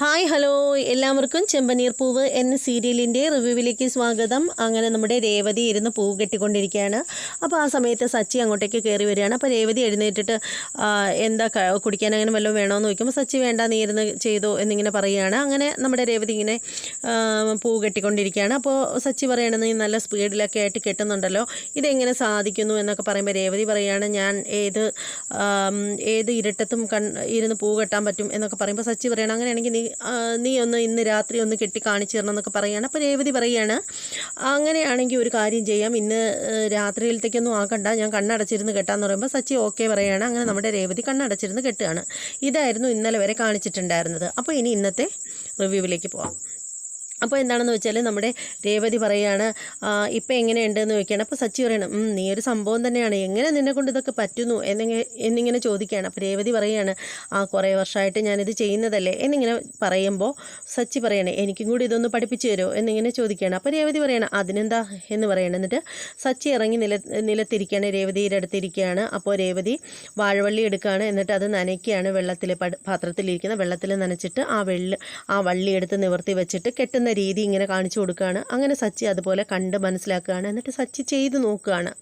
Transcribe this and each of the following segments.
Hi hello. എല്ലാവർക്കും ചെമ്പനീർ പൂവ് എന്ന സീരിയലിന്റെ റിവ്യൂവിലേക്ക് സ്വാഗതം. അങ്ങനെ നമ്മുടെ രേവതി ഇരുന്ന് പൂവ് കെട്ടിക്കൊണ്ടിരിക്കുകയാണ്. അപ്പോൾ ആ സമയത്ത് സച്ചി അങ്ങോട്ടേക്ക് കയറി വരികയാണ്. അപ്പോൾ രേവതി എഴുന്നേറ്റിട്ട് എന്താ കുടിക്കാൻ അങ്ങനെ വല്ലതും വേണമെന്ന് ചോദിക്കുമ്പോൾ സച്ചി വേണ്ട നീ ഇരുന്ന് ചെയ്തോ എന്നിങ്ങനെ പറയുകയാണ്. അങ്ങനെ നമ്മുടെ രേവതി ഇങ്ങനെ പൂവ് കെട്ടിക്കൊണ്ടിരിക്കുകയാണ്. അപ്പോൾ സച്ചി പറയണത് നീ നല്ല സ്പീഡിലൊക്കെ ആയിട്ട് കെട്ടുന്നുണ്ടല്ലോ. ഇതെങ്ങനെ സാധിക്കുന്നു? എന്നൊക്കെ പറയുമ്പോൾ രേവതി പറയുകയാണ് ഞാൻ ഏത് ഏത് ഇരട്ടത്തും കൺ ഇരുന്ന് പൂ കെട്ടാൻ പറ്റും എന്നൊക്കെ പറയുമ്പോൾ സച്ചി പറയണം അങ്ങനെയാണെങ്കിൽ നീ നീ ഒന്ന് ഇന്ന് രാത്രി ഒന്ന് കെട്ടി കാണിച്ചു തരണം എന്നൊക്കെ പറയുകയാണ് അപ്പോൾ രേവതി പറയുകയാണ് അങ്ങനെയാണെങ്കിൽ ഒരു കാര്യം ചെയ്യാം. ഇന്ന് രാത്രിയിലത്തേക്കൊന്നും ആക്കണ്ട. ഞാൻ കണ്ണടച്ചിരുന്ന് കെട്ടാന്ന് പറയുമ്പോൾ സച്ചി ഓക്കെ പറയുകയാണ് അങ്ങനെ നമ്മുടെ രേവതി കണ്ണടച്ചിരുന്ന് കെട്ടുകയാണ്. ഇതായിരുന്നു ഇന്നലെ വരെ കാണിച്ചിട്ടുണ്ടായിരുന്നത്. അപ്പോൾ ഇനി ഇന്നത്തെ റിവ്യൂവിലേക്ക് പോവാം. അപ്പോൾ എന്താണെന്ന് വെച്ചാൽ നമ്മുടെ രേവതി പറയുകയാണ് ഇപ്പം എങ്ങനെയുണ്ടെന്ന് ചോദിക്കുകയാണ്. അപ്പോൾ സച്ചി പറയണം നീ ഒരു സംഭവം തന്നെയാണ്. എങ്ങനെ നിന്നെ കൊണ്ട് ഇതൊക്കെ പറ്റുന്നു? എന്നിങ്ങനെ എന്നിങ്ങനെ ചോദിക്കുകയാണ്. അപ്പോൾ രേവതി പറയുകയാണ് ആ കുറേ വർഷമായിട്ട് ഞാനിത് ചെയ്യുന്നതല്ലേ? എന്നിങ്ങനെ പറയുമ്പോൾ സച്ചി പറയണേ എനിക്കും കൂടി ഇതൊന്ന് പഠിപ്പിച്ചു തരുമോ എന്നിങ്ങനെ ചോദിക്കുകയാണ്. അപ്പോൾ രേവതി പറയണം അതിനെന്താ? എന്ന് പറയണം. എന്നിട്ട് സച്ചി ഇറങ്ങി നില നിലത്തിരിക്കുകയാണ് രേവതിയുടെ അടുത്തിരിക്കുകയാണ്. അപ്പോൾ രേവതി വാഴവള്ളി എടുക്കുകയാണ്. എന്നിട്ട് അത് നനയ്ക്കുകയാണ് വെള്ളത്തിൽ പാത്രത്തിലിരിക്കുന്ന വെള്ളത്തിൽ നനച്ചിട്ട് ആ വെള്ള ആ വള്ളി എടുത്ത് നിവർത്തി വെച്ചിട്ട് കെട്ടുന്ന രീതി ഇങ്ങനെ കാണിച്ചു കൊടുക്കുകയാണ്. അങ്ങനെ സച്ചി അതുപോലെ കണ്ട് മനസ്സിലാക്കുകയാണ്. എന്നിട്ട് സച്ചി ചെയ്ത് നോക്കുകയാണ്.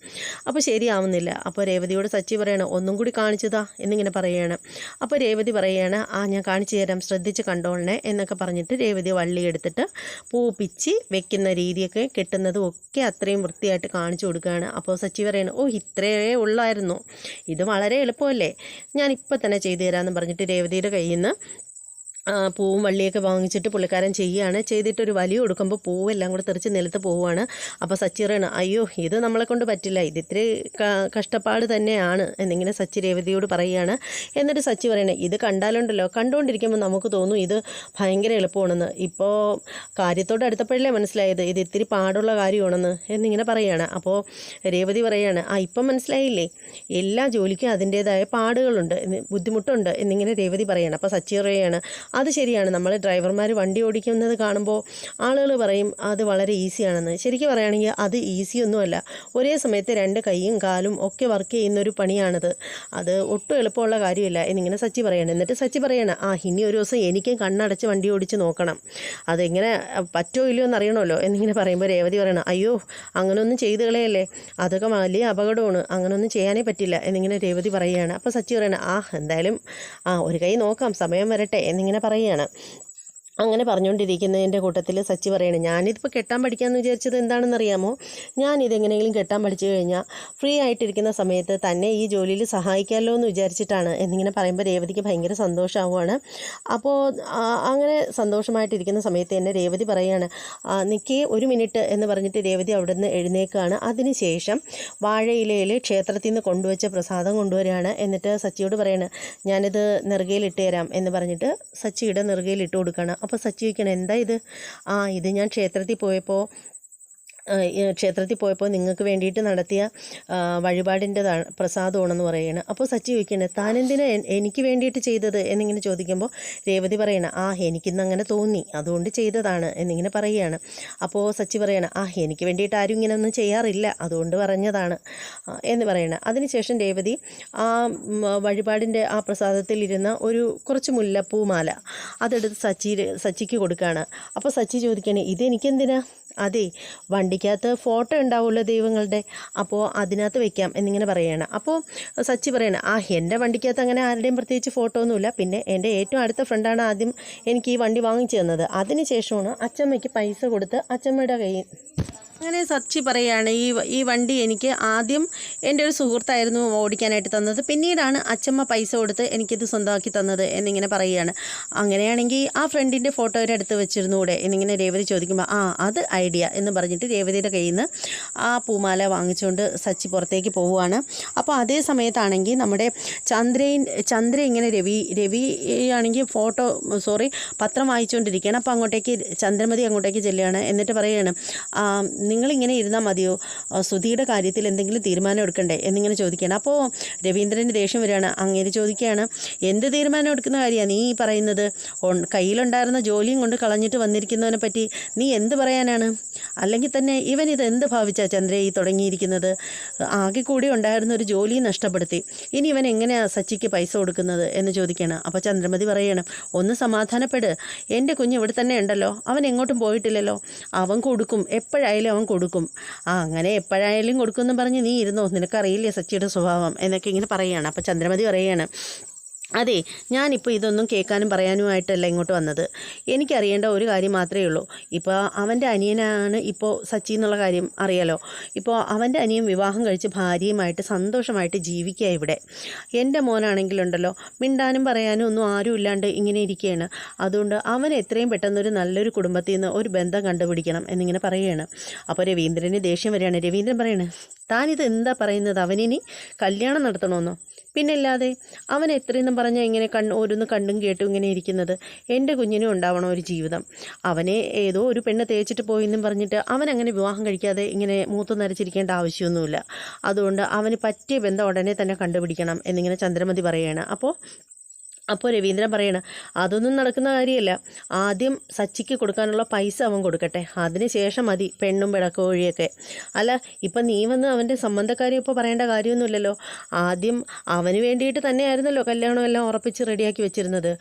അപ്പോൾ ശരിയാവുന്നില്ല. അപ്പോൾ രേവതിയോട് സച്ചി പറയണം ഒന്നും കൂടി കാണിച്ചതാ എന്നിങ്ങനെ പറയുകയാണ് അപ്പോൾ രേവതി പറയുകയാണ് ആ ഞാൻ കാണിച്ചു തരാം. ശ്രദ്ധിച്ച് കണ്ടോളണേ എന്നൊക്കെ പറഞ്ഞിട്ട് രേവതി വള്ളി എടുത്തിട്ട് പൂപ്പിച്ച് വെക്കുന്ന രീതിയൊക്കെ കെട്ടുന്നതും ഒക്കെ അത്രയും വൃത്തിയായിട്ട് കാണിച്ചു കൊടുക്കുകയാണ്. അപ്പോൾ സച്ചി പറയണം ഓ ഇത്രയേ ഉള്ളായിരുന്നു. ഇത് വളരെ എളുപ്പമല്ലേ? ഞാൻ ഇപ്പം തന്നെ ചെയ്തു തരാമെന്ന് പറഞ്ഞിട്ട് രേവതിയുടെ കയ്യിൽ നിന്ന് പൂവും വള്ളിയൊക്കെ വാങ്ങിച്ചിട്ട് പുള്ളിക്കാരൻ ചെയ്യുകയാണ് ചെയ്തിട്ടൊരു വലിയ കൊടുക്കുമ്പോൾ പൂവെല്ലാം കൂടെ തെറിച്ച് നിലത്ത് പോവുകയാണ് അപ്പോൾ സച്ചിറാണ് അയ്യോ ഇത് നമ്മളെ കൊണ്ട് പറ്റില്ല. ഇത് കഷ്ടപ്പാട് തന്നെയാണ് എന്നിങ്ങനെ സച്ചി രേവതിയോട് പറയുകയാണ് എന്നിട്ട് സച്ചി പറയണേ ഇത് കണ്ടാലുണ്ടല്ലോ. കണ്ടുകൊണ്ടിരിക്കുമ്പോൾ നമുക്ക് തോന്നും ഇത് ഭയങ്കര എളുപ്പമാണെന്ന്. ഇപ്പോൾ കാര്യത്തോട് അടുത്തപ്പോഴല്ലേ മനസ്സിലായത്? ഇത് ഇത്തിരി പാടുള്ള കാര്യമാണെന്ന് എന്നിങ്ങനെ പറയുകയാണ് അപ്പോൾ രേവതി പറയുകയാണ് ആ ഇപ്പം മനസ്സിലായില്ലേ? എല്ലാ ജോലിക്കും അതിന്റേതായ പാടുകളുണ്ട് ബുദ്ധിമുട്ടുണ്ട് എന്നിങ്ങനെ രേവതി പറയുകയാണ് അപ്പോൾ സച്ചി പറയുകയാണ് അത് ശരിയാണ്. നമ്മൾ ഡ്രൈവർമാർ വണ്ടി ഓടിക്കുന്നത് കാണുമ്പോൾ ആളുകൾ പറയും അത് വളരെ ഈസിയാണെന്ന്. ശരിക്കും പറയുകയാണെങ്കിൽ അത് ഈസിയൊന്നുമല്ല. ഒരേ സമയത്ത് രണ്ട് കൈയും കാലും ഒക്കെ വർക്ക് ചെയ്യുന്ന ഒരു പണിയാണത്. അത് ഒട്ടും എളുപ്പമുള്ള കാര്യമില്ല. എന്നിങ്ങനെ സച്ചി പറയണം. എന്നിട്ട് സച്ചി പറയണം ആ ഇനി ഒരു ദിവസം എനിക്കും കണ്ണടച്ച് വണ്ടി ഓടിച്ച് നോക്കണം. അതെങ്ങനെ പറ്റോ ഇല്ലയോ എന്നറിയണമല്ലോ. എന്നിങ്ങനെ പറയുമ്പോൾ രേവതി പറയണം അയ്യോ അങ്ങനെയൊന്നും ചെയ്ത് കളയല്ലേ? അതൊക്കെ വലിയ അപകടമാണ്. അങ്ങനെയൊന്നും ചെയ്യാനേ പറ്റില്ല. എന്നിങ്ങനെ രേവതി പറയുകയാണ് അപ്പോൾ സച്ചി പറയണം ആ എന്തായാലും ആ ഒരു കൈ നോക്കാം. സമയം വരട്ടെ. എന്നിങ്ങനെ പറയുകയാണ്. അങ്ങനെ പറഞ്ഞുകൊണ്ടിരിക്കുന്നതിന്റെ കൂട്ടത്തിൽ സച്ചി പറയണേ ഞാനിതിപ്പോൾ കെട്ടാൻ പഠിക്കാമെന്ന് വിചാരിച്ചത് എന്താണെന്ന് അറിയാമോ ഞാൻ ഇതെങ്ങനെയെങ്കിലും കെട്ടാൻ പഠിച്ചു കഴിഞ്ഞാൽ ഫ്രീ ആയിട്ടിരിക്കുന്ന സമയത്ത് തന്നെ ഈ ജോലിയിൽ സഹായിക്കാമല്ലോ എന്ന് വിചാരിച്ചിട്ടാണ്. എന്നിങ്ങനെ പറയുമ്പോൾ രേവതിക്ക് ഭയങ്കര സന്തോഷമാവുകയാണ് അപ്പോൾ അങ്ങനെ സന്തോഷമായിട്ടിരിക്കുന്ന സമയത്ത് തന്നെ രേവതി പറയുകയാണ് നിൽക്കേ ഒരു മിനിറ്റ് എന്ന് പറഞ്ഞിട്ട് രേവതി അവിടെ നിന്ന് എഴുന്നേക്കുകയാണ് അതിനുശേഷം വാഴയിലയിൽ ക്ഷേത്രത്തിൽ നിന്ന് കൊണ്ടുവച്ച പ്രസാദം കൊണ്ടുവരികയാണ് എന്നിട്ട് സച്ചിയോട് പറയാണ് ഞാനിത് നെറുകയിലിട്ട് തരാം എന്ന് പറഞ്ഞിട്ട് സച്ചിയുടെ നെറുകയിലിട്ട് കൊടുക്കുകയാണ് അപ്പോൾ സച്ചി എന്താ ഇത്? ആ ഇത് ഞാൻ ക്ഷേത്രത്തിൽ പോയപ്പോൾ ക്ഷേത്രത്തിൽ പോയപ്പോൾ നിങ്ങൾക്ക് വേണ്ടിയിട്ട് നടത്തിയ വഴിപാടിന്റെ പ്രസാദമാണെന്ന് പറയുകയാണ് അപ്പോൾ സച്ചി ചോദിക്കണേ താനെന്തിനാ എനിക്ക് വേണ്ടിയിട്ട് ചെയ്തത്? എന്നിങ്ങനെ ചോദിക്കുമ്പോൾ രേവതി പറയണം ആ എനിക്കിന്ന് അങ്ങനെ തോന്നി അതുകൊണ്ട് ചെയ്തതാണ് എന്നിങ്ങനെ പറയുകയാണ് അപ്പോൾ സച്ചി പറയണം ആ എനിക്ക് വേണ്ടിയിട്ട് ആരും ഇങ്ങനെ ഒന്നും ചെയ്യാറില്ല അതുകൊണ്ട് പറഞ്ഞതാണ് എന്ന് പറയണം. അതിനുശേഷം രേവതി ആ വഴിപാടിന്റെ ആ പ്രസാദത്തിൽ ഇരുന്ന ഒരു കുറച്ച് മുല്ലപ്പൂമാല അതെടുത്ത് സച്ചി സച്ചിക്ക് കൊടുക്കുകയാണ്. അപ്പോൾ സച്ചി ചോദിക്കണേ ഇതെനിക്കെന്തിനാ? അതെ വണ്ടിക്കകത്ത് ഫോട്ടോ ഉണ്ടാവുമല്ലോ ദൈവങ്ങളുടെ. അപ്പോൾ അതിനകത്ത് വെക്കാം എന്നിങ്ങനെ പറയുകയാണ് അപ്പോൾ സച്ചി പറയണം ആ എന്റെ വണ്ടിക്കകത്ത് അങ്ങനെ ആരുടെയും പ്രത്യേകിച്ച് ഫോട്ടോ ഒന്നുമില്ല. പിന്നെ എന്റെ ഏറ്റവും അടുത്ത ഫ്രണ്ടാണ് ആദ്യം എനിക്ക് ഈ വണ്ടി വാങ്ങിച്ചു തന്നത്. അതിന് ശേഷമാണ് അച്ചമ്മയ്ക്ക് പൈസ കൊടുത്ത് അച്ചമ്മയുടെ കയ്യിൽ. അങ്ങനെ സച്ചി പറയുകയാണ് ഈ ഈ വണ്ടി എനിക്ക് ആദ്യം എന്റെ ഒരു സുഹൃത്തായിരുന്നു ഓടിക്കാനായിട്ട് തന്നത്. പിന്നീടാണ് അച്ചമ്മ പൈസ കൊടുത്ത് എനിക്കിത് സ്വന്തമാക്കി തന്നത് എന്നിങ്ങനെ പറയുകയാണ്. അങ്ങനെയാണെങ്കിൽ ആ ഫ്രണ്ടിന്റെ ഫോട്ടോയുടെ അടുത്ത് വെച്ചിരുന്നുകൂടെ എന്നിങ്ങനെ രേവതി ചോദിക്കുമ്പോൾ ആ അത് ഐഡിയ എന്ന് പറഞ്ഞിട്ട് രേവതിയുടെ കയ്യിൽ നിന്ന് ആ പൂമാല വാങ്ങിച്ചുകൊണ്ട് സച്ചി പുറത്തേക്ക് പോവുകയാണ്. അപ്പോൾ അതേ സമയത്താണെങ്കിൽ നമ്മുടെ ചന്ദ്രയിൻ ചന്ദ്ര ഇങ്ങനെ രവി രവി ആണെങ്കിൽ ഫോട്ടോ സോറി പത്രം വായിച്ചുകൊണ്ടിരിക്കുകയാണ്. അപ്പോൾ അങ്ങോട്ടേക്ക് ചന്ദ്രമതി അങ്ങോട്ടേക്ക് ചെല്ലുകയാണ്. എന്നിട്ട് പറയുകയാണ് "ആ, നിങ്ങളിങ്ങനെ ഇരുന്നാൽ മതിയോ? സുധിയുടെ കാര്യത്തിൽ എന്തെങ്കിലും തീരുമാനം എടുക്കണ്ടേ? എന്നിങ്ങനെ ചോദിക്കുകയാണ്. അപ്പോൾ രവീന്ദ്രന്റെ ദേഷ്യം വരികയാണ്. അങ്ങനെ ചോദിക്കുകയാണ് എന്ത് തീരുമാനം എടുക്കുന്ന കാര്യമാണ് നീ പറയുന്നത്? കയ്യിലുണ്ടായിരുന്ന ജോലിയും കൊണ്ട് കളഞ്ഞിട്ട് വന്നിരിക്കുന്നതിനെ പറ്റി നീ എന്ത് പറയാനാണ്? അല്ലെങ്കിൽ തന്നെ ഇവൻ ഇത് എന്ത് ഭാവിച്ചാ ചന്ദ്ര ഈ തുടങ്ങിയിരിക്കുന്നത്? ആകെ കൂടി ഉണ്ടായിരുന്ന ഒരു ജോലി നഷ്ടപ്പെടുത്തി. ഇനി ഇവൻ എങ്ങനെയാണ് സച്ചിക്ക് പൈസ കൊടുക്കുന്നത് എന്ന് ചോദിക്കണം അപ്പോൾ ചന്ദ്രമതി പറയണം ഒന്ന് സമാധാനപ്പെട്. എന്റെ കുഞ്ഞ് ഇവിടെ തന്നെ ഉണ്ടല്ലോ. അവൻ എങ്ങോട്ടും പോയിട്ടില്ലല്ലോ. അവൻ കൊടുക്കും. എപ്പോഴായാലും അവൻ കൊടുക്കും. ആ അങ്ങനെ എപ്പോഴായാലും കൊടുക്കുമെന്ന് പറഞ്ഞ് നീ ഇരുന്നോ? നിനക്കറിയില്ലേ സച്ചിയുടെ സ്വഭാവം? എന്നൊക്കെ ഇങ്ങനെ പറയുകയാണ്. അപ്പോൾ ചന്ദ്രമതി പറയുകയാണ് അതെ ഞാനിപ്പോൾ ഇതൊന്നും കേൾക്കാനും പറയാനുമായിട്ടല്ല ഇങ്ങോട്ട് വന്നത്. എനിക്കറിയേണ്ട ഒരു കാര്യം മാത്രമേ ഉള്ളൂ. ഇപ്പോൾ അവന്റെ അനിയനാണ് ഇപ്പോൾ സച്ചി എന്നുള്ള കാര്യം അറിയാലോ. ഇപ്പോൾ അവന്റെ അനിയൻ വിവാഹം കഴിച്ച് ഭാര്യയുമായിട്ട് സന്തോഷമായിട്ട് ജീവിക്കുക ഇവിടെ. എന്റെ മോനാണെങ്കിലുണ്ടല്ലോ മിണ്ടാനും പറയാനും ഒന്നും ആരും ഇല്ലാണ്ട് ഇങ്ങനെ ഇരിക്കുകയാണ് അതുകൊണ്ട് അവൻ എത്രയും പെട്ടെന്ന് ഒരു നല്ലൊരു കുടുംബത്തിൽ നിന്ന് ഒരു ബന്ധം കണ്ടുപിടിക്കണം എന്നിങ്ങനെ പറയുകയാണ്. അപ്പോൾ രവീന്ദ്രന് ദേഷ്യം വരികയാണ്. രവീന്ദ്രൻ പറയണേ താനിത് എന്താ പറയുന്നത്? അവനിനി കല്യാണം നടത്തണമെന്നോ പിന്നില്ലാതെ അവൻ എത്രയെന്നും പറഞ്ഞാൽ ഇങ്ങനെ കണ്ണ് ഓരോന്ന് കണ്ടും കേട്ടും ഇങ്ങനെ ഇരിക്കുന്നത്. എന്റെ കുഞ്ഞിനും ഉണ്ടാവണം ഒരു ജീവിതം. അവനെ ഏതോ ഒരു പെണ്ണ് തേച്ചിട്ട് പോയെന്നും പറഞ്ഞിട്ട് അവൻ അങ്ങനെ വിവാഹം കഴിക്കാതെ ഇങ്ങനെ മൂത്ത് നരച്ചിരിക്കേണ്ട ആവശ്യമൊന്നുമില്ല. അതുകൊണ്ട് അവന് പറ്റിയ ബന്ധം ഉടനെ തന്നെ കണ്ടുപിടിക്കണം എന്നിങ്ങനെ ചന്ദ്രമതി പറയുകയാണ്. അപ്പോൾ അപ്പോൾ രവീന്ദ്രൻ പറയണ അതൊന്നും നടക്കുന്ന കാര്യമല്ല. ആദ്യം സച്ചിക്ക് കൊടുക്കാനുള്ള പൈസ അവൻ കൊടുക്കട്ടെ. അതിന് ശേഷം മതി പെണ്ണും പിടക്കോഴിയൊക്കെ അല്ല ഇപ്പം നീ വന്ന് അവന്റെ സംബന്ധക്കാര്യം ഇപ്പോൾ പറയേണ്ട കാര്യമൊന്നുമില്ലല്ലോ. ആദ്യം അവന് വേണ്ടിയിട്ട് തന്നെയായിരുന്നല്ലോ കല്യാണം എല്ലാം ഉറപ്പിച്ച് റെഡിയാക്കി വെച്ചിരുന്നത്.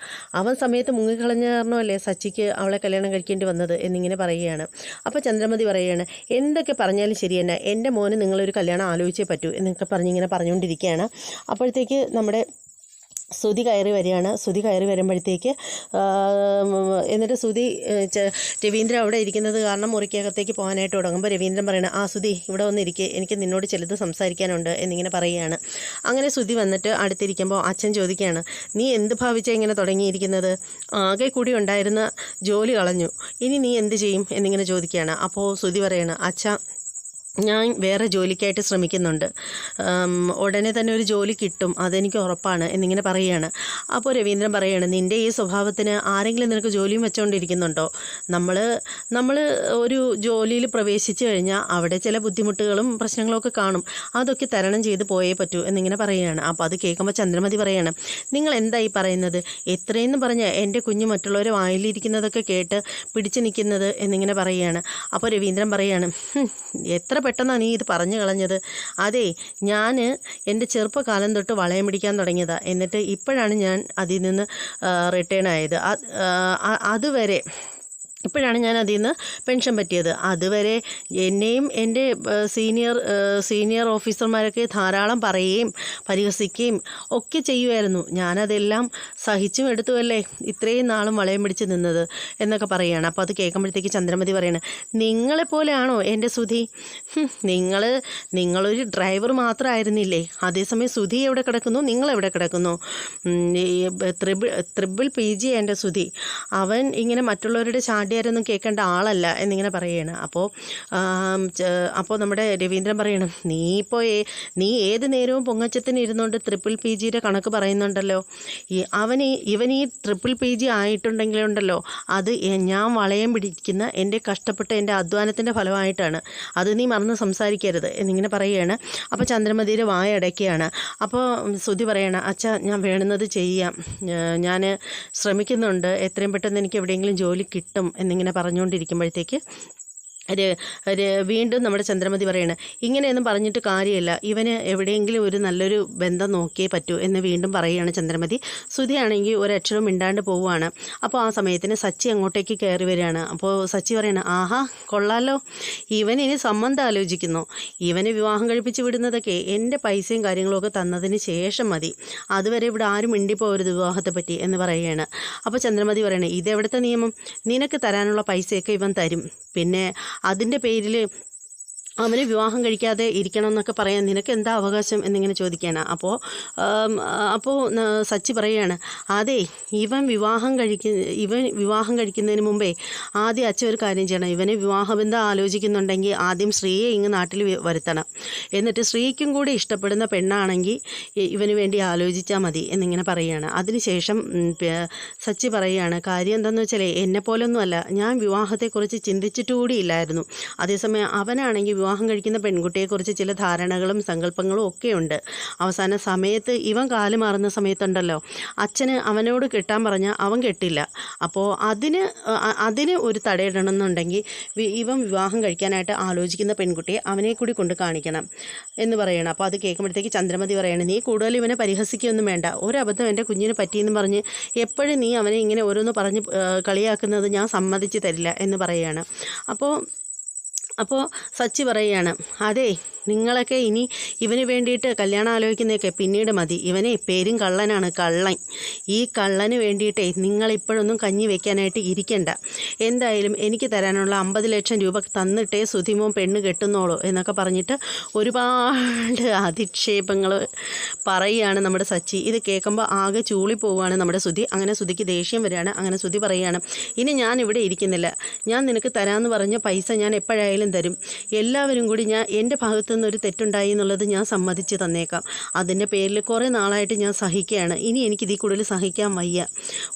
അവൻ സമയത്ത് മുങ്ങിക്കളഞ്ഞ കാരണമല്ലേ സച്ചിക്ക് അവളെ കല്യാണം കഴിക്കേണ്ടി വന്നത് എന്നിങ്ങനെ പറയുകയാണ്. അപ്പോൾ ചന്ദ്രമതി പറയുകയാണ് എന്തൊക്കെ പറഞ്ഞാലും ശരി തന്നെ. എന്റെ മോന് നിങ്ങളൊരു കല്യാണം ആലോചിച്ചേ പറ്റൂ എന്നൊക്കെ പറഞ്ഞിങ്ങനെ പറഞ്ഞുകൊണ്ടിരിക്കുകയാണ്. അപ്പോഴത്തേക്ക് നമ്മുടെ ശ്രുതി കയറി വരികയാണ്. ശ്രുതി കയറി വരുമ്പോഴത്തേക്ക് എന്നിട്ട് ശ്രുതി രവീന്ദ്രൻ അവിടെ ഇരിക്കുന്നത് കാരണം മുറിക്കകത്തേക്ക് പോകാനായിട്ട് തുടങ്ങുമ്പോൾ രവീന്ദ്രൻ പറയുന്നത് ആ ശ്രുതി ഇവിടെ വന്നിരിക്കെ. എനിക്ക് നിന്നോട് ചിലത് സംസാരിക്കാനുണ്ട് എന്നിങ്ങനെ പറയുകയാണ്. അങ്ങനെ ശ്രുതി വന്നിട്ട് അടുത്തിരിക്കുമ്പോൾ അച്ഛൻ ചോദിക്കുകയാണ് നീ എന്ത് ഭാവിച്ച ഇങ്ങനെ തുടങ്ങിയിരിക്കുന്നത്? ആകെ കൂടി ഉണ്ടായിരുന്ന ജോലി കളഞ്ഞു. ഇനി നീ എന്ത് ചെയ്യും? എന്നിങ്ങനെ ചോദിക്കുകയാണ്. അപ്പോൾ ശ്രുതി പറയാണ് അച്ഛ ഞാൻ വേറെ ജോലിക്കായിട്ട് ശ്രമിക്കുന്നുണ്ട്. ഉടനെ തന്നെ ഒരു ജോലി കിട്ടും. അതെനിക്ക് ഉറപ്പാണ് എന്നിങ്ങനെ പറയുകയാണ്. അപ്പോൾ രവീന്ദ്രൻ പറയുകയാണ് നിന്റെ ഈ സ്വഭാവത്തിന് ആരെങ്കിലും നിനക്ക് ജോലിയും വെച്ചുകൊണ്ടിരിക്കുന്നുണ്ടോ നമ്മൾ നമ്മൾ ഒരു ജോലിയിൽ പ്രവേശിച്ചു കഴിഞ്ഞാൽ അവിടെ ചില ബുദ്ധിമുട്ടുകളും പ്രശ്നങ്ങളൊക്കെ കാണും. അതൊക്കെ തരണം ചെയ്ത് പോയേ പറ്റൂ എന്നിങ്ങനെ പറയുകയാണ്. അപ്പോൾ അത് കേൾക്കുമ്പോൾ ചന്ദ്രമതി പറയുകയാണ് നിങ്ങൾ എന്തായി പറയുന്നത്? എത്രയെന്ന് പറഞ്ഞ് എന്റെ കുഞ്ഞ് മറ്റുള്ളവരെ വായിലിരിക്കുന്നതൊക്കെ കേട്ട് പിടിച്ചു നിൽക്കുന്നത് എന്നിങ്ങനെ പറയുകയാണ്. അപ്പോൾ രവീന്ദ്രൻ പറയുകയാണ് എത്ര പെട്ടെന്നാണ് നീ ഇത് പറഞ്ഞു കളഞ്ഞത്. അതെ ഞാൻ എന്റെ ചെറുപ്പകാലം തൊട്ട് വളയം പിടിക്കാൻ തുടങ്ങിയതാണ് എന്നിട്ട് ഇപ്പോഴാണ് ഞാൻ അതിൽ നിന്ന് റിട്ടേൺ ആയത്. അതുവരെ ഇപ്പോഴാണ് ഞാൻ അതിൽ നിന്ന് പെൻഷൻ പറ്റിയത്. അതുവരെ എന്നെയും എന്റെ സീനിയർ സീനിയർ ഓഫീസർമാരൊക്കെ ധാരാളം പറയുകയും പരിഹസിക്കുകയും ഒക്കെ ചെയ്യുമായിരുന്നു. ഞാനതെല്ലാം സഹിച്ചും എടുത്തുമല്ലേ ഇത്രയും നാളും വളയം പിടിച്ച് നിന്നത് എന്നൊക്കെ പറയുകയാണ്. അപ്പോൾ അത് കേൾക്കുമ്പോഴത്തേക്ക് ചന്ദ്രമതി പറയണ നിങ്ങളെപ്പോലെയാണോ എന്റെ സുധി? നിങ്ങൾ നിങ്ങളൊരു ഡ്രൈവർ മാത്രമായിരുന്നില്ലേ? അതേസമയം സുധി എവിടെ കിടക്കുന്നു? നിങ്ങൾ എവിടെ കിടക്കുന്നു? ത്രിബിൾ ത്രിബിൾ പി ജി എന്റെ സുധി. അവൻ ഇങ്ങനെ മറ്റുള്ളവരുടെ ചാടിയാരൊന്നും കേൾക്കേണ്ട ആളല്ല എന്നിങ്ങനെ പറയുകയാണ്. അപ്പോൾ അപ്പോൾ നമ്മുടെ രവീന്ദ്രൻ പറയണം നീ ഇപ്പോൾ നീ ഏത് നേരവും പൊങ്ങച്ചത്തിന് ഇരുന്നുകൊണ്ട് ട്രിപ്പിൾ പി ജിയുടെ കണക്ക് പറയുന്നുണ്ടല്ലോ. ഈ അവൻ ഇവൻ ഈ ട്രിപ്പിൾ പി ജി ആയിട്ടുണ്ടെങ്കിലുണ്ടല്ലോ അത് ഞാൻ വളയം പിടിക്കുന്ന എന്റെ കഷ്ടപ്പെട്ട എന്റെ അധ്വാനത്തിന്റെ ഫലമായിട്ടാണ്. അത് നീ മറന്ന് സംസാരിക്കരുത്. എന്നിങ്ങനെ പറയുകയാണ്. അപ്പോൾ ചന്ദ്രമതിയുടെ വായ അടയ്ക്കുകയാണ്. അപ്പോൾ ശ്രുതി പറയണം അച്ഛ ഞാൻ വേണ്ടുന്നത് ചെയ്യാം. ഞാൻ ശ്രമിക്കുന്നുണ്ട്. എത്രയും പെട്ടെന്ന് എനിക്ക് എവിടെയെങ്കിലും ജോലി കിട്ടും. എന്നിങ്ങനെ പറഞ്ഞുകൊണ്ടിരിക്കുമ്പോഴത്തേക്ക് വീണ്ടും നമ്മുടെ ചന്ദ്രമതി പറയണ ഇങ്ങനെയൊന്നും പറഞ്ഞിട്ട് കാര്യമില്ല. ഇവന് എവിടെയെങ്കിലും ഒരു നല്ലൊരു ബന്ധം നോക്കിയേ പറ്റൂ എന്ന് വീണ്ടും പറയുകയാണ് ചന്ദ്രമതി. സുധിയാണെങ്കിൽ ഒരക്ഷരം മിണ്ടാണ്ട് പോവുകയാണ് അപ്പോൾ ആ സമയത്തിന് സച്ചി അങ്ങോട്ടേക്ക് കയറി വരികയാണ്. അപ്പോൾ സച്ചി പറയണ ആഹാ കൊള്ളാലോ. ഇവൻ ഇനി സംബന്ധം ആലോചിക്കുന്നു. ഇവന് വിവാഹം കഴിപ്പിച്ച് വിടുന്നതൊക്കെ എന്റെ പൈസയും കാര്യങ്ങളൊക്കെ തന്നതിന് ശേഷം മതി. അതുവരെ ഇവിടെ ആരും മിണ്ടിപ്പോകരുത് വിവാഹത്തെ പറ്റി എന്ന് പറയുകയാണ്. അപ്പോൾ ചന്ദ്രമതി പറയണേ ഇതെവിടുത്തെ നിയമം? നിനക്ക് തരാനുള്ള പൈസയൊക്കെ ഇവൻ തരും. പിന്നെ അതിന്റെ പേരിൽ അവന് വിവാഹം കഴിക്കാതെ ഇരിക്കണം എന്നൊക്കെ പറയാൻ നിനക്ക് എന്താ അവകാശം എന്നിങ്ങനെ ചോദിക്കാനാണ് അപ്പോൾ അപ്പോൾ സച്ചി പറയുകയാണ് അതെ ഇവൻ വിവാഹം കഴിക്ക ഇവൻ വിവാഹം കഴിക്കുന്നതിന് മുമ്പേ ആദ്യം അച്ഛൻ ഒരു കാര്യം ചെയ്യണം. ഇവനെ വിവാഹബന്ധം ആലോചിക്കുന്നുണ്ടെങ്കിൽ ആദ്യം സ്ത്രീയെ ഇങ്ങ് നാട്ടിൽ വരുത്തണം. എന്നിട്ട് സ്ത്രീക്കും കൂടി ഇഷ്ടപ്പെടുന്ന പെണ്ണാണെങ്കിൽ ഇവന് വേണ്ടി ആലോചിച്ചാൽ മതി എന്നിങ്ങനെ പറയുകയാണ്. അതിനുശേഷം സച്ചി പറയുകയാണ് കാര്യം എന്താണെന്ന് വെച്ചാൽ എന്നെ പോലൊന്നുമല്ല ഞാൻ വിവാഹത്തെക്കുറിച്ച് ചിന്തിച്ചിട്ടുകൂടി ഇല്ലായിരുന്നു. അതേസമയം അവനാണെങ്കിൽ വിവാഹം കഴിക്കുന്ന പെൺകുട്ടിയെക്കുറിച്ച് ചില ധാരണകളും സങ്കല്പങ്ങളും ഒക്കെ ഉണ്ട് അവസാന സമയത്ത് ഇവൻ കാൽ മാറുന്ന സമയത്തുണ്ടല്ലോ. അച്ഛന് അവനോട് കെട്ടാൻ പറഞ്ഞാൽ അവൻ കെട്ടില്ല. അപ്പോൾ അതിന് അതിന് ഒരു തടയിടണമെന്നുണ്ടെങ്കിൽ ഇവൻ വിവാഹം കഴിക്കാനായിട്ട് ആലോചിക്കുന്ന പെൺകുട്ടിയെ അവനെ കൂടി കൊണ്ട് കാണിക്കണം എന്ന് പറയണം. അപ്പോൾ അത് കേൾക്കുമ്പോഴത്തേക്ക് ചന്ദ്രമതി പറയണം നീ കൂടുതൽ ഇവനെ പരിഹസിക്കുകയൊന്നും വേണ്ട. ഒരബദ്ധം എന്റെ കുഞ്ഞിന് പറ്റിയെന്ന് പറഞ്ഞ് എപ്പോഴും നീ അവനെ ഇങ്ങനെ ഓരോന്ന് പറഞ്ഞ് കളിയാക്കുന്നത് ഞാൻ സമ്മതിച്ച് തരില്ല എന്ന് പറയുകയാണ് അപ്പോൾ അപ്പോൾ സച്ചി പറയുകയാണ് അതെ നിങ്ങളൊക്കെ ഇനി ഇവന് വേണ്ടിയിട്ട് കല്യാണം ആലോചിക്കുന്നതൊക്കെ പിന്നീട് മതി. ഇവനെ പേരും കള്ളനാണ് കള്ളൻ. ഈ കള്ളന് വേണ്ടിയിട്ടേ നിങ്ങളിപ്പോഴൊന്നും കഞ്ഞി വെക്കാനായിട്ട് ഇരിക്കണ്ട. എന്തായാലും എനിക്ക് തരാനുള്ള അമ്പത് ലക്ഷം രൂപ തന്നിട്ടേ സുധിമോൻ പെണ്ണ് കെട്ടുന്നോളൂ എന്നൊക്കെ പറഞ്ഞിട്ട് ഒരുപാട് അധിക്ഷേപങ്ങൾ പറയുകയാണ് നമ്മുടെ സച്ചി. ഇത് കേൾക്കുമ്പോൾ ആകെ ചൂളി പോവുകയാണ് നമ്മുടെ സുധി. അങ്ങനെ സുധിക്ക് ദേഷ്യം വരികയാണ്. അങ്ങനെ സുധി പറയുകയാണ് ഇനി ഞാൻ ഇവിടെ ഇരിക്കുന്നില്ല. ഞാൻ നിനക്ക് തരാമെന്ന് പറഞ്ഞ പൈസ ഞാൻ എപ്പോഴായാലും തരും. എല്ലാവരും കൂടി ഞാൻ എന്റെ ഭാഗത്തു നിന്ന് ഒരു തെറ്റുണ്ടായി എന്നുള്ളത് ഞാൻ സമ്മതിച്ച് തന്നേക്കാം. അതിന്റെ പേരിൽ കുറേ നാളായിട്ട് ഞാൻ സഹിക്കുകയാണ്. ഇനി എനിക്ക് ഇതിൽ കൂടുതൽ സഹിക്കാൻ വയ്യ.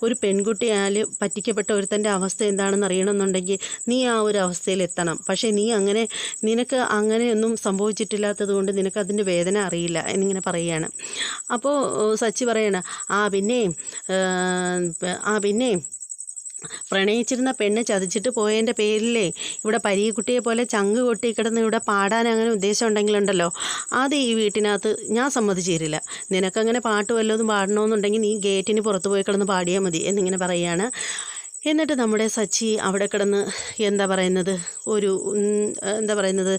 ഒരു പെൺകുട്ടിയാൽ പറ്റിക്കപ്പെട്ട ഒരുത്തന്റെ അവസ്ഥ എന്താണെന്ന് അറിയണമെന്നുണ്ടെങ്കിൽ നീ ആ ഒരു അവസ്ഥയിൽ എത്തണം. പക്ഷേ നീ അങ്ങനെ നിനക്ക് അങ്ങനെയൊന്നും സംഭവിച്ചിട്ടില്ലാത്തത് കൊണ്ട് നിനക്ക് അതിന്റെ വേദന അറിയില്ല എന്നിങ്ങനെ പറയുകയാണ്. അപ്പോൾ സച്ചി പറയണ ആ പിന്നെ ആ പിന്നെ പ്രണയിച്ചിരുന്ന പെണ്ണ് ചതിച്ചിട്ട് പോയതിന്റെ പേരിലേ ഇവിടെ പരീക്കുട്ടിയെ പോലെ ചങ്ക് കൊട്ടി കിടന്ന് ഇവിടെ പാടാൻ അങ്ങനെ ഉദ്ദേശം ഉണ്ടെങ്കിലുണ്ടല്ലോ. അത് ഈ വീട്ടിനകത്ത് ഞാൻ സമ്മതിച്ചു തരില്ല നിനക്കങ്ങനെ പാട്ട് വല്ലതും പാടണമെന്നുണ്ടെങ്കിൽ നീ ഗേറ്റിന് പുറത്ത് പോയി കിടന്ന് പാടിയാൽ മതി എന്നിങ്ങനെ പറയുകയാണ്. എന്നിട്ട് നമ്മുടെ സച്ചി അവിടെ കിടന്ന് എന്താ പറയുന്നത്? ഒരു എന്താ പറയുന്നത്?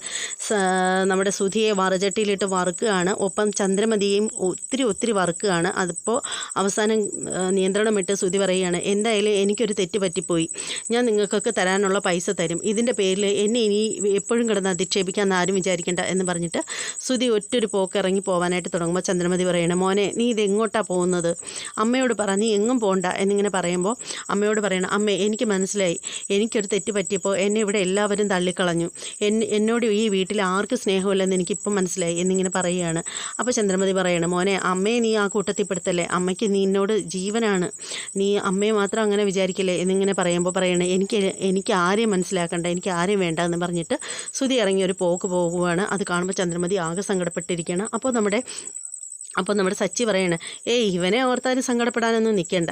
നമ്മുടെ സുധിയെ വറചട്ടിയിലിട്ട് വറുക്കുകയാണ്. ഒപ്പം ചന്ദ്രമതിയെയും ഒത്തിരി ഒത്തിരി വറുക്കുകയാണ്. അതിപ്പോൾ അവസാനം ആ, നിയന്ത്രണം വിട്ട് സുധി പറയുകയാണ് എന്തായാലും എനിക്കൊരു തെറ്റ് പറ്റിപ്പോയി. ഞാൻ നിങ്ങൾക്കൊക്കെ തരാനുള്ള പൈസ തരും. ഇതിന്റെ പേരിൽ എന്നെ ഇനി എപ്പോഴും കിടന്ന് അധിക്ഷേപിക്കാമെന്ന് ആരും വിചാരിക്കേണ്ട എന്ന് പറഞ്ഞിട്ട് സുധി ഒറ്റൊരു പോക്ക് ഇറങ്ങി പോകാനായിട്ട് തുടങ്ങുമ്പോൾ ചന്ദ്രമതി പറയണം മോനെ നീ ഇത് എങ്ങോട്ടാണ് പോകുന്നത്? അമ്മയോട് പറ നീ എങ്ങും പോകണ്ട എന്നിങ്ങനെ പറയുമ്പോൾ അമ്മയോട് പറയണം അമ്മേ എനിക്ക് മനസ്സിലായി. എനിക്കൊരു തെറ്റ് പറ്റിയപ്പോൾ എന്നെ ഇവിടെ എല്ലാവരും തള്ളിക്കളഞ്ഞു. എന്നെ എന്നോട് ഈ വീട്ടിൽ ആർക്കും സ്നേഹമില്ലെന്ന് എനിക്കിപ്പം മനസ്സിലായി എന്നിങ്ങനെ പറയുകയാണ്. അപ്പോൾ ചന്ദ്രമതി പറയണം മോനെ അമ്മയെ നീ ആ കൂട്ടത്തിൽ പെടുത്തല്ലേ അമ്മയ്ക്ക് നിന്നോട് ജീവനാണ്. നീ അമ്മയെ മാത്രം അങ്ങനെ വിചാരിക്കില്ലേ? എന്നിങ്ങനെ പറയുമ്പോൾ പറയണേ എനിക്ക് എനിക്ക് ആരെയും മനസ്സിലാക്കണ്ട എനിക്ക് ആരെയും വേണ്ട എന്ന് പറഞ്ഞിട്ട് സുതി ഇറങ്ങി ഒരു പോക്ക് പോകുവാണ്. അത് കാണുമ്പോൾ ചന്ദ്രമതി ആകെ സങ്കടപ്പെട്ടിരിക്കുകയാണ്. അപ്പോൾ നമ്മുടെ അപ്പോൾ നമ്മുടെ സച്ചി പറയാണ് ഏയ് ഇവനെ ഓർത്താലും സങ്കടപ്പെടാനൊന്നും നിൽക്കണ്ട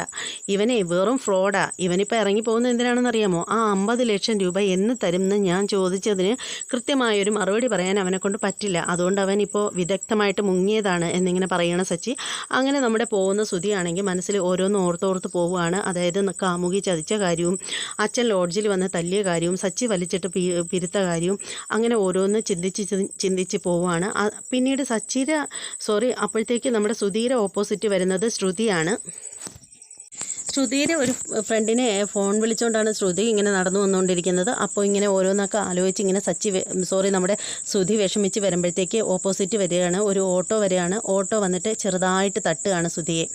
ഇവനെ വെറും ഫ്രോഡാ. ഇവനിപ്പോൾ ഇറങ്ങി പോകുന്നത് എന്തിനാണെന്ന് അറിയാമോ ആ അമ്പത് ലക്ഷം രൂപ എന്ന് തരും ഞാൻ ചോദിച്ചതിന് കൃത്യമായൊരു മറുപടി പറയാൻ അവനെ കൊണ്ട് പറ്റില്ല. അതുകൊണ്ട് അവൻ ഇപ്പോൾ വിദഗ്ധമായിട്ട് മുങ്ങിയതാണ് എന്നിങ്ങനെ പറയണ സച്ചി. അങ്ങനെ നമ്മുടെ പോകുന്ന സ്തുതിയാണെങ്കിൽ മനസ്സിൽ ഓരോന്ന് ഓർത്തോർത്ത് പോവുകയാണ്. അതായത് കാമുകി ചതിച്ച കാര്യവും അച്ഛൻ ലോഡ്ജിൽ വന്ന് തല്ലിയ കാര്യവും സച്ചി വലിച്ചിട്ട് പിരുത്ത കാര്യവും അങ്ങനെ ഓരോന്ന് ചിന്തിച്ച് ചിന്തിച്ച് പോവുകയാണ്. പിന്നീട് സച്ചിയുടെ സോറി അപ്പോഴത്തേക്ക് നമ്മുടെ സുധീര ഓപ്പോസിറ്റ് വരുന്നത് ശ്രുതിയാണ്. ശ്രുതിയുടെ ഒരു ഫ്രണ്ടിനെ ഫോൺ വിളിച്ചുകൊണ്ടാണ് ശ്രുതി ഇങ്ങനെ നടന്നു വന്നുകൊണ്ടിരിക്കുന്നത്. അപ്പോൾ ഇങ്ങനെ ഓരോന്നൊക്കെ ആലോചിച്ച് ഇങ്ങനെ സച്ചി സോറി നമ്മുടെ ശ്രുതി വിഷമിച്ച് വരുമ്പോഴത്തേക്ക് ഓപ്പോസിറ്റ് വരികയാണ് ഒരു ഓട്ടോ വരികയാണ് ഓട്ടോ വന്നിട്ട് ചെറുതായിട്ട് തട്ടുകയാണ് ശ്രുതിയെ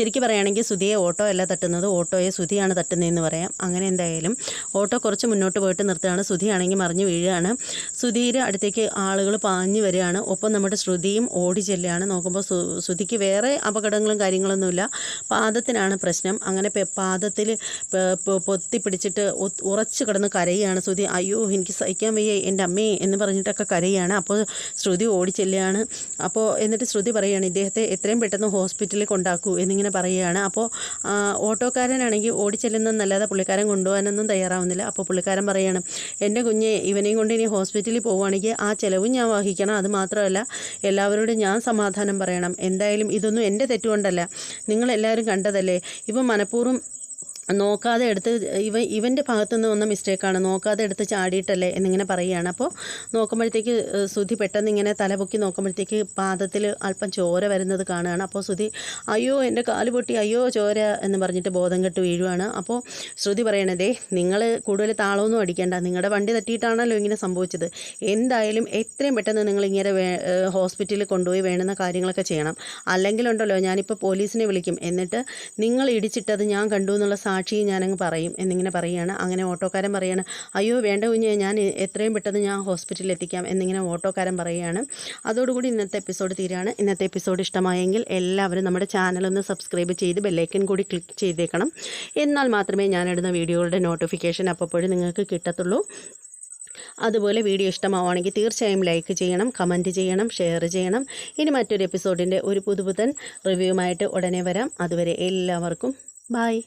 ശരിക്കും പറയുകയാണെങ്കിൽ സുധിയെ ഓട്ടോ അല്ല തട്ടുന്നത് ഓട്ടോയെ സുധിയാണ് തട്ടുന്നതെന്ന് പറയാം. അങ്ങനെ എന്തായാലും ഓട്ടോ കുറച്ച് മുന്നോട്ട് പോയിട്ട് നിർത്തുകയാണ്. സുധിയാണെങ്കിൽ മറിഞ്ഞ് വീഴുകയാണ്. ശ്രുതിയുടെ അടുത്തേക്ക് ആളുകൾ പാഞ്ഞു വരികയാണ്. ഒപ്പം നമ്മുടെ ശ്രുതിയും ഓടി ചെല്ലുകയാണ്. നോക്കുമ്പോൾ സുധിക്ക് വേറെ അപകടങ്ങളും കാര്യങ്ങളൊന്നുമില്ല. പാദത്തിനാണ് പ്രശ്നം. അങ്ങനെ പാദത്തിൽ പൊത്തി പിടിച്ചിട്ട് ഉറച്ച് കിടന്ന് കരയുകയാണ് ശ്രുതി അയ്യോ എനിക്ക് സഹിക്കാൻ വയ്യ എന്റെ അമ്മേ എന്ന് പറഞ്ഞിട്ടൊക്കെ കരയുകയാണ്. അപ്പോൾ ശ്രുതി ഓടി ചെല്ലുകയാണ്. അപ്പോൾ എന്നിട്ട് ശ്രുതി പറയുകയാണ് ഇദ്ദേഹത്തെ എത്രയും പെട്ടെന്ന് ഹോസ്പിറ്റലിൽ കൊണ്ടാക്കൂ എന്നിങ്ങനെ പറയുകയാണ്. അപ്പോൾ ഓട്ടോക്കാരനാണെങ്കിൽ ഓടി ചെല്ലുന്നതെന്നല്ലാതെ പുള്ളിക്കാരൻ കൊണ്ടുപോകാനൊന്നും തയ്യാറാവുന്നില്ല. അപ്പോൾ പുള്ളിക്കാരൻ പറയുകയാണ് എന്റെ കുഞ്ഞെ ഇവനെയും കൊണ്ട് ഇനി ഹോസ്പിറ്റലിൽ പോവുകയാണെങ്കിൽ ആ ചിലവും ഞാൻ വഹിക്കണം. അത് മാത്രമല്ല എല്ലാവരോടും ഞാൻ സമാധാനം പറയണം. എന്തായാലും ഇതൊന്നും എന്റെ തെറ്റുകൊണ്ടല്ല. നിങ്ങളെല്ലാവരും കണ്ടതല്ലേ? ഇപ്പം മനഃപൂർവം നോക്കാതെ എടുത്ത് ഇവ ഇവന്റെ ഭാഗത്തു നിന്ന് വന്ന മിസ്റ്റേക്കാണ് നോക്കാതെ എടുത്ത് ചാടിയിട്ടല്ലേ എന്നിങ്ങനെ പറയുകയാണ്. അപ്പോൾ നോക്കുമ്പോഴത്തേക്ക് സുധി പെട്ടെന്ന് ഇങ്ങനെ തലപൊക്കി നോക്കുമ്പോഴത്തേക്ക് പാദത്തിൽ അല്പം ചോര വരുന്നത് കാണുകയാണ്. അപ്പോൾ സുധി അയ്യോ എന്റെ കാൽ പൊട്ടി. അയ്യോ ചോര. എന്ന് പറഞ്ഞിട്ട് ബോധം കെട്ട് വീഴുവാണ്. അപ്പോൾ ശ്രുതി പറയണതേ നിങ്ങൾ കൂടുതൽ താളമൊന്നും അടിക്കേണ്ട. നിങ്ങളുടെ വണ്ടി തട്ടിയിട്ടാണല്ലോ ഇങ്ങനെ സംഭവിച്ചത്. എന്തായാലും എത്രയും പെട്ടെന്ന് നിങ്ങൾ ഇങ്ങനെ ഹോസ്പിറ്റലിൽ കൊണ്ടുപോയി വേണ്ടുന്ന കാര്യങ്ങളൊക്കെ ചെയ്യണം. അല്ലെങ്കിലുണ്ടല്ലോ ഞാനിപ്പോൾ പോലീസിനെ വിളിക്കും. എന്നിട്ട് നിങ്ങൾ ഇടിച്ചിട്ടത് ഞാൻ കണ്ടു എന്നുള്ള സാക്ഷി ഞാനങ്ങ് പറയും എന്നിങ്ങനെ പറയുകയാണ്. അങ്ങനെ ഓട്ടോക്കാരൻ പറയാണ് അയ്യോ വേണ്ട കുഞ്ഞേ ഞാൻ എത്രയും പെട്ടെന്ന് ഞാൻ ഹോസ്പിറ്റലിൽ എത്തിക്കാം എന്നിങ്ങനെ ഓട്ടോക്കാരൻ പറയുകയാണ്. അതോടുകൂടി ഇന്നത്തെ എപ്പിസോഡ് തീരാണ് ഇന്നത്തെ എപ്പിസോഡ് ഇഷ്ടമായെങ്കിൽ എല്ലാവരും നമ്മുടെ ചാനലൊന്ന് സബ്സ്ക്രൈബ് ചെയ്ത് ബെല്ലൈക്കൻ കൂടി ക്ലിക്ക് ചെയ്തേക്കണം. എന്നാൽ മാത്രമേ ഞാനിടുന്ന വീഡിയോകളുടെ നോട്ടിഫിക്കേഷൻ അപ്പോഴും നിങ്ങൾക്ക് കിട്ടത്തുള്ളൂ. അതുപോലെ വീഡിയോ ഇഷ്ടമാവുകയാണെങ്കിൽ തീർച്ചയായും ലൈക്ക് ചെയ്യണം കമന്റ് ചെയ്യണം ഷെയർ ചെയ്യണം. ഇനി മറ്റൊരു എപ്പിസോഡിന്റെ ഒരു പുതുപുതൻ റിവ്യൂമായിട്ട് ഉടനെ വരാം. അതുവരെ എല്ലാവർക്കും ബായ്